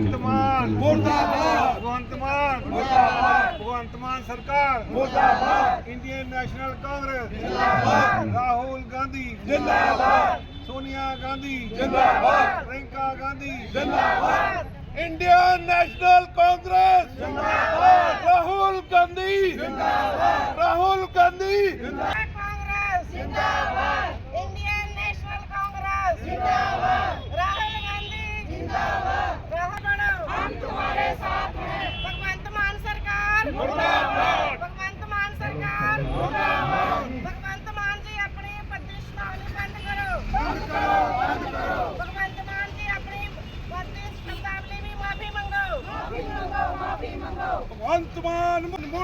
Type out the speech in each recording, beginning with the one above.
ਭਗਵੰਤ ਮਾਨ ਮੁਰਦਾਬਾਦ। ਭਗਵੰਤ ਮਾਨ ਮੁਰਦਾਬਾਦ। ਭਗਵੰਤ ਮਾਨ ਸਰਕਾਰ ਮੁਰਦਾਬਾਦ। ਇੰਡੀਅਨ ਨੈਸ਼ਨਲ ਕਾਂਗਰਸ ਜਿੰਦਾਬਾਦ ਰਾਹੁਲ ਗਾਂਧੀ ਜਿੰਦਾਬਾਦ ਸੋਨੀਆ ਗਾਂਧੀ ਜਿੰਦਾਬਾਦ ਪ੍ਰਿੰਕਾ ਗਾਂਧੀ ਜਿੰਦਾਬਾਦ ਇੰਡੀਅਨ ਨੈਸ਼ਨਲ ਕਾਂਗਰਸ ਜਿੰਦਾਬਾਦ ਰਾਹੁਲ ਗਾਂਧੀ ਜਿੰਦਾਬਾਦ ਰਾਹੁਲ ਗਾਂਧੀ ਜਿੰਦਾਬਾਦ ਕਾਂਗਰਸ ਜਿੰਦਾਬਾਦ ਇੰਡੀਅਨ ਨੈਸ਼ਨਲ ਕਾਂਗਰਸ ਜਿੰਦਾਬਾਦ ਰਾਹੁਲ ਗਾਂਧੀ ਜਿੰਦਾਬਾਦ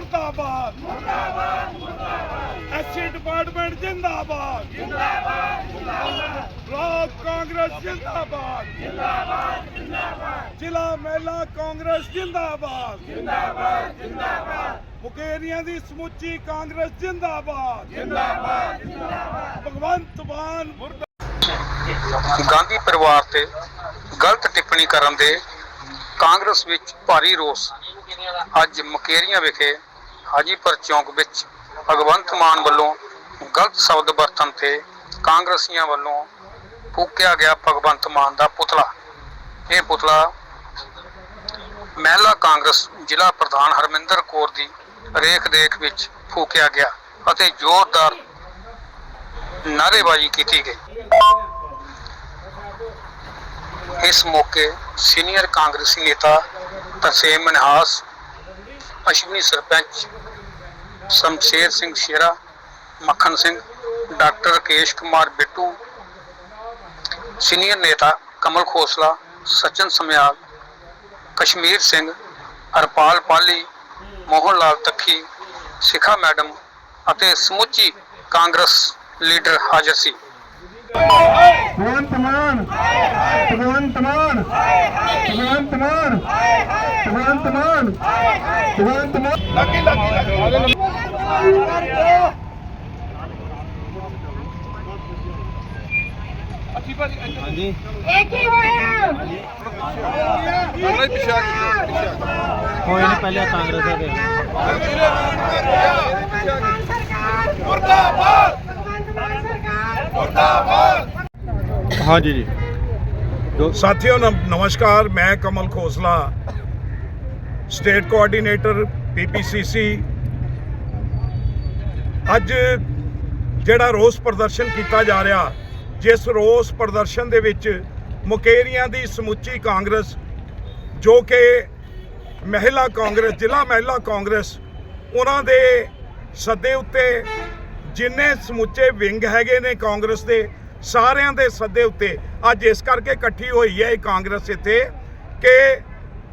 ਮੁਰਦਾਬਾਦ। ਮੁਰਦਾਬਾਦ ਮੁਰਦਾਬਾਦ। ਐਸਸੀ ਡਿਪਾਰਟਮੈਂਟ ਜਿੰਦਾਬਾਦ। ਜਿੰਦਾਬਾਦ ਜਿੰਦਾਬਾਦ ਬਲਾਕ ਕਾਂਗਰਸ ਜਿੰਦਾਬਾਦ। ਜਿੰਦਾਬਾਦ ਜਿੰਦਾਬਾਦ। ਜ਼ਿਲ੍ਹਾ ਮਹਿਲਾ ਕਾਂਗਰਸ ਜਿੰਦਾਬਾਦ। ਜਿੰਦਾਬਾਦ ਜਿੰਦਾਬਾਦ। ਮੁਕੇਰੀਆਂ ਦੀ ਸਮੁੱਚੀ ਕਾਂਗਰਸ ਜਿੰਦਾਬਾਦ। ਜਿੰਦਾਬਾਦ ਜਿੰਦਾਬਾਦ। ਭਗਵੰਤ ਮਾਨ ਗਾਂਧੀ ਪਰਿਵਾਰ ਤੇ ਗਲਤ ਟਿੱਪਣੀ ਕਰਨ ਦੇ ਕਾਂਗਰਸ ਵਿੱਚ ਭਾਰੀ ਰੋਸ। ਅੱਜ ਮੁਕੇਰੀਆਂ ਵਿਖੇ ਹਾਜੀਪੁਰ ਚੌਂਕ ਵਿੱਚ ਭਗਵੰਤ ਮਾਨ ਵੱਲੋਂ ਗਲਤ ਸ਼ਬਦ ਵਰਤਣ ਤੇ ਕਾਂਗਰਸੀਆਂ ਵੱਲੋਂ ਫੂਕਿਆ ਗਿਆ ਭਗਵੰਤ ਮਾਨ ਦਾ ਪੁਤਲਾ। ਇਹ ਪੁਤਲਾ ਮਹਿਲਾ ਕਾਂਗਰਸ ਜ਼ਿਲ੍ਹਾ ਪ੍ਰਧਾਨ ਹਰਮਿੰਦਰ ਕੌਰ ਦੀ ਰੇਖ ਦੇਖ ਵਿੱਚ ਫੂਕਿਆ ਗਿਆ ਅਤੇ ਜ਼ੋਰਦਾਰ ਨਾਅਰੇਬਾਜ਼ੀ ਕੀਤੀ ਗਈ। ਇਸ ਮੌਕੇ ਸੀਨੀਅਰ ਕਾਂਗਰਸੀ ਨੇਤਾ ਤਰਸੇਮ ਮਨਹਾਸ ਅਸ਼ਵਨੀ ਸਰਪੰਚ ਸ਼ਮਸ਼ੇਰ ਸਿੰਘ ਸ਼ੇਰਾ, ਮੱਖਣ ਸਿੰਘ, ਡਾਕਟਰ ਰਕੇਸ਼ ਕੁਮਾਰ ਬਿੱਟੂ, ਸੀਨੀਅਰ ਨੇਤਾ ਕਮਲ ਖੋਸਲਾ, ਸਚਨ ਸਮਿਆਲ, ਕਸ਼ਮੀਰ ਸਿੰਘ, ਹਰਪਾਲ ਪਾਲੀ, ਮੋਹਨ ਲਾਲ ਤੱਖੀ, ਸਿਖਾ ਮੈਡਮ ਅਤੇ ਸਮੁੱਚੀ ਕਾਂਗਰਸ ਲੀਡਰ ਹਾਜ਼ਰ ਸੀ। ਭਗਵੰਤ ਮਾਨ ਭਗਵੰਤ ਮਾਨ ਭਗਵੰਤ ਮਾਨ। ਭਗਵੰਤ ਮਾਨ। ਭਗਵੰਤ ਮਾਨ। ਲੱਗੀ ਲੱਗੀ ਹਾਂਜੀ। ਇਹ ਕੀ ਹੋਇਆ। ਪਿਛਾ ਹੋਏ ਨੇ ਪਹਿਲੇ ਕਾਂਗਰਸ ਦੇ। ਹਾਂਜੀ ਜੀ ਸਾਥੀਓ ਨਮ- ਨਮਸਕਾਰ ਮੈਂ Kamal Khosla. State coordinator PPCC. ਅੱਜ ਜਿਹੜਾ ਰੋਸ ਪ੍ਰਦਰਸ਼ਨ ਕੀਤਾ ਜਾ ਰਿਹਾ, ਜਿਸ ਰੋਸ ਪ੍ਰਦਰਸ਼ਨ ਦੇ ਵਿੱਚ ਮੁਕੇਰੀਆਂ ਦੀ ਸਮੁੱਚੀ ਕਾਂਗਰਸ, ਜੋ ਕਿ ਮਹਿਲਾ ਕਾਂਗਰਸ, ਜ਼ਿਲ੍ਹਾ ਮਹਿਲਾ ਕਾਂਗਰਸ, ਉਹਨਾਂ ਦੇ ਸੱਦੇ ਉੱਤੇ ਜਿੰਨੇ ਸਮੁੱਚੇ ਵਿੰਗ ਹੈਗੇ ਨੇ ਕਾਂਗਰਸ ਦੇ, ਸਾਰਿਆਂ ਦੇ ਸੱਦੇ ਉੱਤੇ ਅੱਜ ਇਸ ਕਰਕੇ ਇਕੱਠੀ ਹੋਈ ਹੈ ਇਹ ਕਾਂਗਰਸ ਇੱਥੇ ਕਿ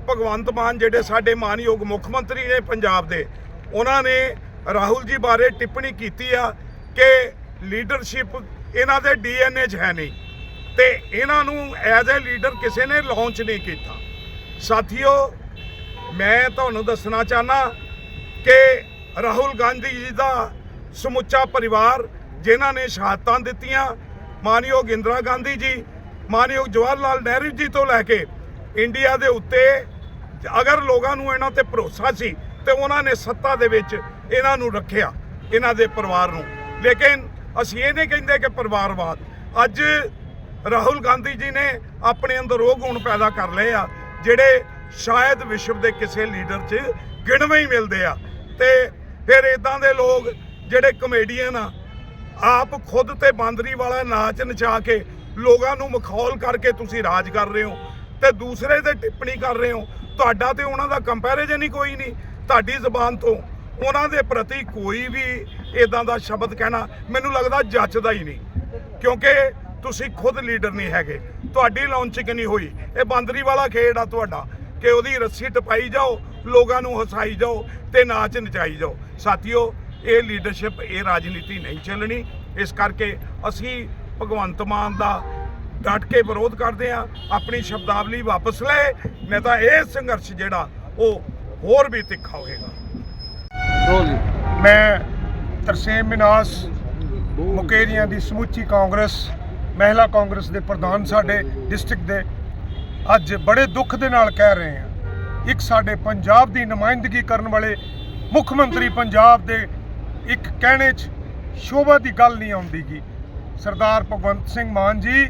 ਭਗਵੰਤ ਮਾਨ ਜਿਹੜੇ ਸਾਡੇ ਮਾਨਯੋਗ ਮੁੱਖ ਮੰਤਰੀ ਨੇ ਪੰਜਾਬ ਦੇ, ਉਹਨਾਂ ਨੇ ਰਾਹੁਲ ਜੀ ਬਾਰੇ ਟਿੱਪਣੀ ਕੀਤੀ ਆ ਕਿ ਲੀਡਰਸ਼ਿਪ ਇਹਨਾਂ ਦੇ ਡੀਐਨਏ 'ਚ ਹੈ ਨਹੀਂ ਤੇ ਇਹਨਾਂ ਨੂੰ ਐਜ਼ ਅ ਲੀਡਰ ਕਿਸੇ ਨੇ ਲਾਂਚ ਨਹੀਂ ਕੀਤਾ। ਸਾਥੀਓ, ਮੈਂ ਤੁਹਾਨੂੰ ਦੱਸਣਾ ਚਾਹਨਾ ਕਿ ਰਾਹੁਲ ਗਾਂਧੀ ਜੀ ਦਾ ਸਮੁੱਚਾ ਪਰਿਵਾਰ ਜਿਨ੍ਹਾਂ ਨੇ ਸ਼ਹਾਦਤਾਂ ਦਿੱਤੀਆਂ, ਮਾਨਯੋਗ ਇੰਦਰਾ ਗਾਂਧੀ ਜੀ, ਮਾਨਯੋਗ ਜਵਾਹਰ ਲਾਲ ਨਹਿਰੂ ਜੀ ਤੋਂ ਲੈ ਕੇ ਇੰਡੀਆ ਦੇ ਉੱਤੇ ਅਗਰ ਲੋਕਾਂ ਨੂੰ ਇਹਨਾਂ ਤੇ ਭਰੋਸਾ ਸੀ ਤੇ ਉਹਨਾਂ ਨੇ ਸੱਤਾ ਦੇ ਵਿੱਚ ਇਹਨਾਂ ਨੂੰ ਰੱਖਿਆ, ਇਹਨਾਂ ਦੇ ਪਰਿਵਾਰ ਨੂੰ। ਲੇਕਿਨ ਅਸੀਂ ਇਹ ਨਹੀਂ ਕਹਿੰਦੇ ਕਿ ਪਰਿਵਾਰਵਾਦ, ਅੱਜ ਰਾਹੁਲ ਗਾਂਧੀ ਜੀ ਨੇ ਆਪਣੇ ਅੰਦਰ ਉਹ ਗੁਣ ਪੈਦਾ ਕਰ ਲਏ ਆ, ਜਿਹੜੇ ਸ਼ਾਇਦ ਵਿਸ਼ਵ ਦੇ ਕਿਸੇ ਲੀਡਰ 'ਚ ਗਿਣਵੇਂ ਹੀ ਮਿਲਦੇ ਆ। ਤੇ ਫਿਰ ਇਦਾਂ ਦੇ ਲੋਕ ਜਿਹੜੇ ਕਮੇਡੀਅਨ ਆ, ਆਪ ਖੁਦ ਤੇ ਬਾਂਦਰੀ ਵਾਲਾ ਨਾਚ ਨਚਾ ਕੇ ਲੋਕਾਂ ਨੂੰ ਮਖੌਲ ਕਰਕੇ ਤੁਸੀਂ ਰਾਜ ਕਰ ਰਹੇ ਹੋ ਤੇ ਦੂਸਰੇ ਤੇ ਟਿੱਪਣੀ ਕਰ ਰਹੇ ਹੋ ਤੁਹਾਡਾ ਤੇ ਉਹਨਾਂ ਦਾ ਕੰਪੈਰੀਜ਼ਨ ਹੀ ਕੋਈ ਨਹੀਂ, ਤੁਹਾਡੀ ਜ਼ੁਬਾਨ ਤੋਂ। ਉਹਨਾਂ ਦੇ ਪ੍ਰਤੀ ਕੋਈ ਵੀ ਇਦਾਂ ਦਾ ਸ਼ਬਦ ਕਹਿਣਾ ਮੈਨੂੰ ਲੱਗਦਾ ਜੱਚਦਾ ਹੀ ਨਹੀਂ। ਕਿਉਂਕਿ ਤੁਸੀਂ ਖੁਦ ਲੀਡਰ ਨਹੀਂ ਹੈਗੇ। ਤੁਹਾਡੀ ਲਾਂਚਿੰਗ ਨਹੀਂ ਹੋਈ? ਇਹ ਬਾਂਦਰੀ ਵਾਲਾ ਖੇਡ ਆ ਤੁਹਾਡਾ। ਕਿ ਉਹਦੀ ਰੱਸੀ ਟਪਾਈ ਜਾਓ, ਲੋਕਾਂ ਨੂੰ ਹਸਾਈ ਜਾਓ ਤੇ ਨਾਚ ਨਚਾਈ ਜਾਓ। ਸਾਥੀਓ, ਇਹ ਲੀਡਰਸ਼ਿਪ ਇਹ ਰਾਜਨੀਤੀ ਨਹੀਂ ਚੱਲਣੀ। ਇਸ ਕਰਕੇ ਅਸੀਂ ਭਗਵੰਤ ਮਾਨ ਦਾ ਡਟ ਕੇ ਵਿਰੋਧ ਕਰਦੇ ਆ ਆਪਣੀ ਸ਼ਬਦਾਵਲੀ ਵਾਪਸ ਲੈ ਨਹੀਂ ਤਾਂ ਇਹ ਸੰਘਰਸ਼ ਜਿਹੜਾ ਉਹ ਹੋਰ ਵੀ ਤਿੱਖਾ ਹੋਏਗਾ। ਮੈਂ ਤਰਸੇਮ ਮਿਨਾਸ ਮੁਕੇਰੀਆਂ ਦੀ ਸਮੁੱਚੀ ਕਾਂਗਰਸ ਮਹਿਲਾ ਕਾਂਗਰਸ ਦੇ ਪ੍ਰਧਾਨ ਸਾਡੇ ਡਿਸਟ੍ਰਿਕਟ ਦੇ ਅੱਜ ਬੜੇ ਦੁੱਖ ਦੇ ਨਾਲ ਕਹਿ ਰਹੇ ਹਾਂ ਇੱਕ ਸਾਡੇ ਪੰਜਾਬ ਦੀ ਨੁਮਾਇੰਦਗੀ ਕਰਨ ਵਾਲੇ ਮੁੱਖ ਮੰਤਰੀ ਪੰਜਾਬ ਦੇ ਇੱਕ ਕਹਿਣੇ 'ਚ ਸ਼ੋਭਾ ਦੀ ਗੱਲ ਨਹੀਂ ਆਉਂਦੀਗੀ। ਸਰਦਾਰ ਭਗਵੰਤ ਸਿੰਘ ਮਾਨ ਜੀ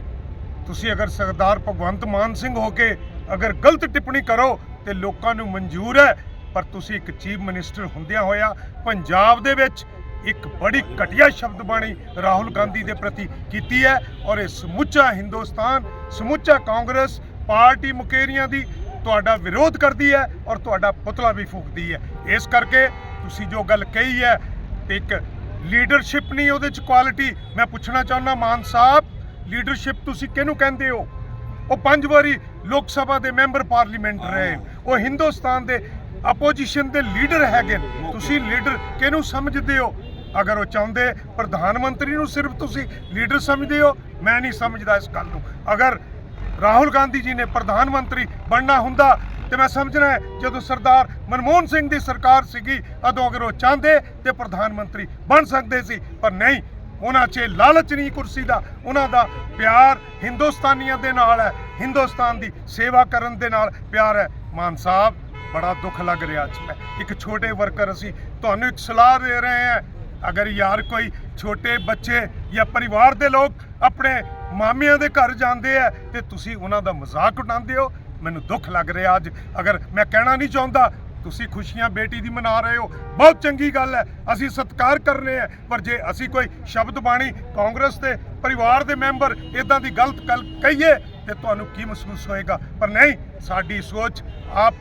ਤੁਸੀਂ ਅਗਰ ਸਰਦਾਰ ਭਗਵੰਤ ਮਾਨ ਸਿੰਘ ਹੋ ਕੇ ਅਗਰ ਗਲਤ ਟਿੱਪਣੀ ਕਰੋ, ਤੇ ਲੋਕਾਂ ਨੂੰ ਮਨਜ਼ੂਰ ਹੈ। ਪਰ ਤੁਸੀਂ ਇੱਕ ਚੀਫ ਮਿਨਿਸਟਰ ਹੁੰਦਿਆਂ ਹੋਇਆ ਪੰਜਾਬ ਦੇ ਵਿੱਚ ਇੱਕ ਬੜੀ ਘਟੀਆ ਸ਼ਬਦਬਾਣੀ ਰਾਹੁਲ ਗਾਂਧੀ ਦੇ ਪ੍ਰਤੀ ਕੀਤੀ ਹੈ ਔਰ ਇਹ ਸਮੁੱਚਾ ਹਿੰਦੁਸਤਾਨ, ਸਮੁੱਚਾ ਕਾਂਗਰਸ ਪਾਰਟੀ ਮੁਕੇਰੀਆਂ ਦੀ ਤੁਹਾਡਾ ਵਿਰੋਧ ਕਰਦੀ ਹੈ ਔਰ ਤੁਹਾਡਾ ਪੁਤਲਾ ਵੀ ਫੂਕਦੀ ਹੈ। ਇਸ ਕਰਕੇ ਤੁਸੀਂ ਜੋ ਗੱਲ ਕਹੀ ਹੈ, ਇੱਕ ਲੀਡਰਸ਼ਿਪ ਨਹੀਂ ਉਹਦੇ ਚ ਕੁਆਲਿਟੀ ਮੈਂ ਪੁੱਛਣਾ ਚਾਹੁੰਦਾ ਮਾਨ ਸਾਹਿਬ ਲੀਡਰਸ਼ਿਪ ਤੁਸੀਂ ਕਿਹਨੂੰ ਕਹਿੰਦੇ ਹੋ? ਉਹ ਪੰਜ ਵਾਰੀ ਲੋਕ ਸਭਾ ਦੇ ਮੈਂਬਰ ਪਾਰਲੀਮੈਂਟ ਰਹੇ। ਉਹ ਹਿੰਦੁਸਤਾਨ ਦੇ ਆਪੋਜੀਸ਼ਨ ਦੇ ਲੀਡਰ ਹੈਗੇ। ਤੁਸੀਂ ਲੀਡਰ ਕਿਹਨੂੰ ਸਮਝਦੇ ਹੋ? ਅਗਰ ਉਹ ਚਾਹੁੰਦੇ ਪ੍ਰਧਾਨ ਮੰਤਰੀ ਨੂੰ ਸਿਰਫ ਤੁਸੀਂ ਲੀਡਰ ਸਮਝਦੇ ਹੋ? ਮੈਂ ਨਹੀਂ ਸਮਝਦਾ ਇਸ ਗੱਲ ਨੂੰ। ਅਗਰ ਰਾਹੁਲ ਗਾਂਧੀ ਜੀ ਨੇ ਪ੍ਰਧਾਨ ਮੰਤਰੀ ਬਣਨਾ ਹੁੰਦਾ ਤੇ ਮੈਂ ਸਮਝਣਾ ਜਦੋਂ ਸਰਦਾਰ ਮਨਮੋਹਨ ਸਿੰਘ ਦੀ ਸਰਕਾਰ ਸੀਗੀ ਉਦੋਂ ਅਗਰ ਉਹ ਚਾਹੁੰਦੇ ਤੇ ਪ੍ਰਧਾਨ ਮੰਤਰੀ ਬਣ ਸਕਦੇ ਸੀ ਪਰ ਨਹੀਂ ਉਹਨਾਂ 'ਚ ਲਾਲਚ ਨਹੀਂ ਕੁਰਸੀ ਦਾ, ਉਹਨਾਂ ਦਾ ਪਿਆਰ ਹਿੰਦੁਸਤਾਨੀਆਂ ਦੇ ਨਾਲ ਹੈ, ਹਿੰਦੁਸਤਾਨ ਦੀ ਸੇਵਾ ਕਰਨ ਦੇ ਨਾਲ ਪਿਆਰ ਹੈ। ਮਾਨ ਸਾਹਿਬ, ਬੜਾ ਦੁੱਖ ਲੱਗ ਰਿਹਾ ਅੱਜ ਮੈਂ। ਇੱਕ ਛੋਟੇ ਵਰਕਰ ਅਸੀਂ ਤੁਹਾਨੂੰ ਇੱਕ ਸਲਾਹ ਦੇ ਰਹੇ ਹਾਂ। ਅਗਰ ਯਾਰ ਕੋਈ ਛੋਟੇ ਬੱਚੇ ਜਾਂ ਪਰਿਵਾਰ ਦੇ ਲੋਕ ਆਪਣੇ ਮਾਮਿਆਂ ਦੇ ਘਰ ਜਾਂਦੇ ਆ, ਤੇ ਤੁਸੀਂ ਉਹਨਾਂ ਦਾ ਮਜ਼ਾਕ ਉਡਾਉਂਦੇ ਹੋ। ਮੈਨੂੰ ਦੁੱਖ ਲੱਗ ਰਿਹਾ ਅੱਜ। ਅਗਰ ਮੈਂ ਕਹਿਣਾ ਨਹੀਂ ਚਾਹੁੰਦਾ ਤੁਸੀਂ ਖੁਸ਼ੀਆਂ ਬੇਟੀ ਦੀ ਮਨਾ ਰਹੇ ਹੋ, ਬਹੁਤ ਚੰਗੀ ਗੱਲ ਹੈ, ਅਸੀਂ ਸਤਿਕਾਰ ਕਰਨੇ ਆ ਪਰ ਜੇ ਅਸੀਂ ਕੋਈ ਸ਼ਬਦ ਬਾਣੀ ਕਾਂਗਰਸ ਦੇ ਪਰਿਵਾਰ ਦੇ ਮੈਂਬਰ ਇਦਾਂ ਦੀ ਗਲਤ ਗੱਲ ਕਹੀਏ, ਤੇ ਤੁਹਾਨੂੰ ਕੀ ਮਹਿਸੂਸ ਹੋਏਗਾ? ਪਰ ਨਹੀਂ, ਸਾਡੀ ਸੋਚ ਆਪ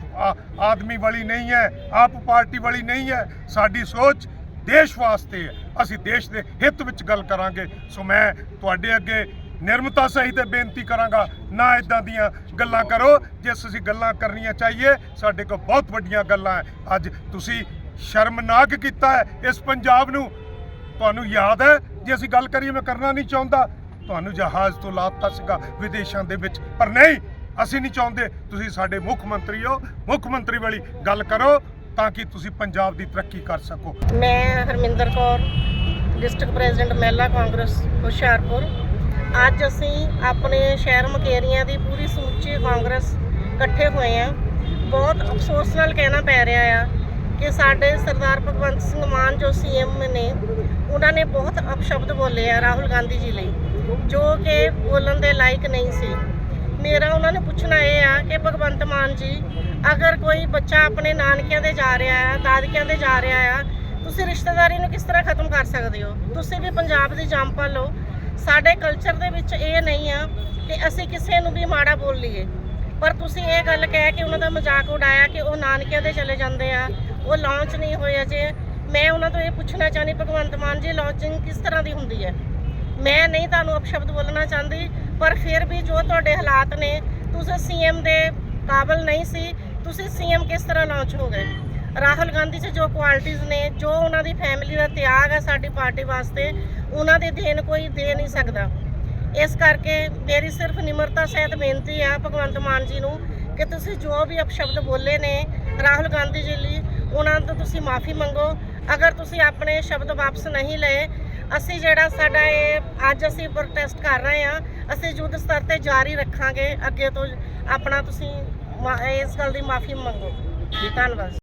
ਆਦਮੀ ਵਾਲੀ ਨਹੀਂ ਹੈ, ਆਪ ਪਾਰਟੀ ਵਾਲੀ ਨਹੀਂ ਹੈ, ਸਾਡੀ ਸੋਚ ਦੇਸ਼ ਵਾਸਤੇ ਹੈ। ਅਸੀਂ ਦੇਸ਼ ਦੇ ਹਿੱਤ ਵਿੱਚ ਗੱਲ ਕਰਾਂਗੇ। ਸੋ ਮੈਂ ਤੁਹਾਡੇ ਅੱਗੇ ਨਿਰਮਤਾ ਸਹਿਤ ਇਹ ਬੇਨਤੀ ਕਰਾਂਗਾ, ਨਾ ਇਦਾਂ ਦੀਆਂ ਗੱਲਾਂ ਕਰੋ ਜੇ ਅਸੀਂ ਗੱਲਾਂ ਕਰਨੀਆਂ ਚਾਹੀਏ, ਸਾਡੇ ਕੋਲ ਬਹੁਤ ਵੱਡੀਆਂ ਗੱਲਾਂ ਹੈ। ਅੱਜ ਤੁਸੀਂ ਸ਼ਰਮਨਾਕ ਕੀਤਾ ਹੈ, ਇਸ ਪੰਜਾਬ ਨੂੰ। ਤੁਹਾਨੂੰ ਯਾਦ ਹੈ, ਜੇ ਅਸੀਂ ਗੱਲ ਕਰੀਏ, ਮੈਂ ਕਰਨਾ ਨਹੀਂ ਚਾਹੁੰਦਾ। ਤੁਹਾਨੂੰ ਜਹਾਜ਼ ਤੋਂ ਲਾਤਾ ਸੀਗਾ, ਵਿਦੇਸ਼ਾਂ ਦੇ ਵਿੱਚ। ਪਰ ਨਹੀਂ, ਅਸੀਂ ਨਹੀਂ ਚਾਹੁੰਦੇ। ਤੁਸੀਂ ਸਾਡੇ ਮੁੱਖ ਮੰਤਰੀ ਹੋ, ਮੁੱਖ ਮੰਤਰੀ ਵਾਲੀ ਗੱਲ ਕਰੋ, ਤਾਂ ਕਿ ਤੁਸੀਂ ਪੰਜਾਬ ਦੀ ਤਰੱਕੀ ਕਰ ਸਕੋ। ਮੈਂ ਹਰਮਿੰਦਰ ਕੌਰ, ਡਿਸਟ੍ਰਿਕਟ ਪ੍ਰੈਜ਼ੀਡੈਂਟ, ਮਹਿਲਾ ਕਾਂਗਰਸ, ਹੁਸ਼ਿਆਰਪੁਰ। ਅੱਜ ਅਸੀਂ ਆਪਣੇ ਸ਼ਹਿਰ ਮਕੇਰੀਆਂ ਦੀ ਪੂਰੀ ਸਮੁੱਚੀ ਕਾਂਗਰਸ ਇਕੱਠੇ ਹੋਏ ਆ ਬਹੁਤ ਅਫਸੋਸ ਨਾਲ ਕਹਿਣਾ ਪੈ ਰਿਹਾ ਆ ਕਿ ਸਾਡੇ ਸਰਦਾਰ ਭਗਵੰਤ ਸਿੰਘ ਮਾਨ ਜੋ ਸੀਐਮ ਨੇ, ਉਹਨਾਂ ਨੇ ਬਹੁਤ ਅਪਸ਼ਬਦ ਬੋਲੇ ਆ ਰਾਹੁਲ ਗਾਂਧੀ ਜੀ ਲਈ, ਜੋ ਕਿ ਬੋਲਣ ਦੇ ਲਾਇਕ ਨਹੀਂ ਸੀ। ਮੇਰਾ ਉਹਨਾਂ ਨੇ ਪੁੱਛਣਾ ਇਹ ਆ ਕਿ ਭਗਵੰਤ ਮਾਨ ਜੀ, ਅਗਰ ਕੋਈ ਬੱਚਾ ਆਪਣੇ ਨਾਨਕਿਆਂ ਦੇ ਜਾ ਰਿਹਾ ਆ, ਦਾਦਕਿਆਂ ਦੇ ਜਾ ਰਿਹਾ ਆ, ਤੁਸੀਂ ਰਿਸ਼ਤੇਦਾਰੀ ਨੂੰ ਕਿਸ ਤਰ੍ਹਾਂ ਖਤਮ ਕਰ ਸਕਦੇ ਹੋ? ਤੁਸੀਂ ਵੀ ਪੰਜਾਬ ਦੀ ਜੰਪਲ ਹੋ ਸਾਡੇ ਕਲਚਰ ਦੇ ਵਿੱਚ ਇਹ ਨਹੀਂ ਆ ਕਿ ਅਸੀਂ ਕਿਸੇ ਨੂੰ ਵੀ ਮਾੜਾ ਬੋਲ ਲਈਏ। ਪਰ ਤੁਸੀਂ ਇਹ ਗੱਲ ਕਹਿ ਕੇ ਉਹਨਾਂ ਦਾ ਮਜ਼ਾਕ ਉਡਾਇਆ ਕਿ ਉਹ ਨਾਨਕਿਆਂ ਦੇ ਚਲੇ ਜਾਂਦੇ ਆ, ਉਹ ਲਾਂਚ ਨਹੀਂ ਹੋਏ ਅਜੇ। ਮੈਂ ਉਹਨਾਂ ਤੋਂ ਇਹ ਪੁੱਛਣਾ ਚਾਹਨੀ ਭਗਵੰਤ ਮਾਨ ਜੀ ਲਾਂਚਿੰਗ ਕਿਸ ਤਰ੍ਹਾਂ ਦੀ ਹੁੰਦੀ ਹੈ? ਮੈਂ ਨਹੀਂ ਤੁਹਾਨੂੰ ਅਪਸ਼ਬਦ ਬੋਲਣਾ ਚਾਹੁੰਦੀ, ਪਰ ਫਿਰ ਵੀ ਜੋ ਤੁਹਾਡੇ ਹਾਲਾਤ ਨੇ, ਤੁਸੀਂ ਸੀਐਮ ਦੇ ਕਾਬਲ ਨਹੀਂ ਸੀ, ਤੁਸੀਂ ਸੀਐਮ ਕਿਸ ਤਰ੍ਹਾਂ ਲਾਂਚ ਹੋ ਗਏ? ਰਾਹੁਲ ਗਾਂਧੀ 'ਚ ਜੋ ਕੁਆਲਿਟੀਆਂ ਨੇ, ਜੋ ਉਹਨਾਂ ਦੀ ਫੈਮਿਲੀ ਦਾ ਤਿਆਗ ਹੈ ਸਾਡੀ ਪਾਰਟੀ ਵਾਸਤੇ ਉਹਨਾਂ ਦੇ ਦੇਣ ਕੋਈ ਦੇ ਨਹੀਂ ਸਕਦਾ। ਇਸ ਕਰਕੇ ਮੇਰੀ ਸਿਰਫ ਨਿਮਰਤਾ ਸਹਿਤ ਬੇਨਤੀ ਆ ਭਗਵੰਤ ਮਾਨ ਜੀ ਨੂੰ ਕਿ ਤੁਸੀਂ ਜੋ ਵੀ ਅਪਸ਼ਬਦ ਬੋਲੇ ਨੇ, ਰਾਹੁਲ ਗਾਂਧੀ ਜੀ ਲਈ, ਉਹਨਾਂ ਤੋਂ ਤੁਸੀਂ ਮਾਫੀ ਮੰਗੋ। ਅਗਰ ਤੁਸੀਂ ਆਪਣੇ ਸ਼ਬਦ ਵਾਪਸ ਨਹੀਂ ਲਏ, ਅਸੀਂ ਜਿਹੜਾ ਸਾਡਾ ਇਹ ਅੱਜ ਅਸੀਂ ਪ੍ਰੋਟੈਸਟ ਕਰ ਰਹੇ ਹਾਂ, ਅਸੀਂ ਯੁੱਧ ਸਤਰ ਤੇ ਜਾਰੀ ਰੱਖਾਂਗੇ। ਅੱਗੇ ਤੋਂ ਆਪਣਾ ਤੁਸੀਂ ਮਾ- ਇਸ ਗੱਲ ਦੀ ਮਾਫੀ ਮੰਗੋ। ਧੰਨਵਾਦ।